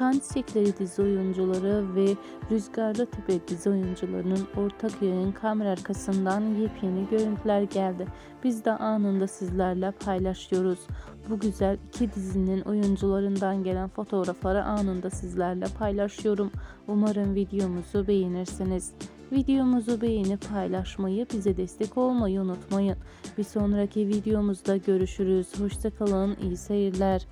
Kan Çiçekleri dizi oyuncuları ve Rüzgarlı Tepe dizi oyuncularının ortak yayın kamera arkasından yepyeni görüntüler geldi. Biz de anında sizlerle paylaşıyoruz. Bu güzel iki dizinin oyuncularından gelen fotoğrafları anında sizlerle paylaşıyorum. Umarım videomuzu beğenirsiniz. Videomuzu beğenip paylaşmayı, bize destek olmayı unutmayın. Bir sonraki videomuzda görüşürüz. Hoşçakalın, iyi seyirler.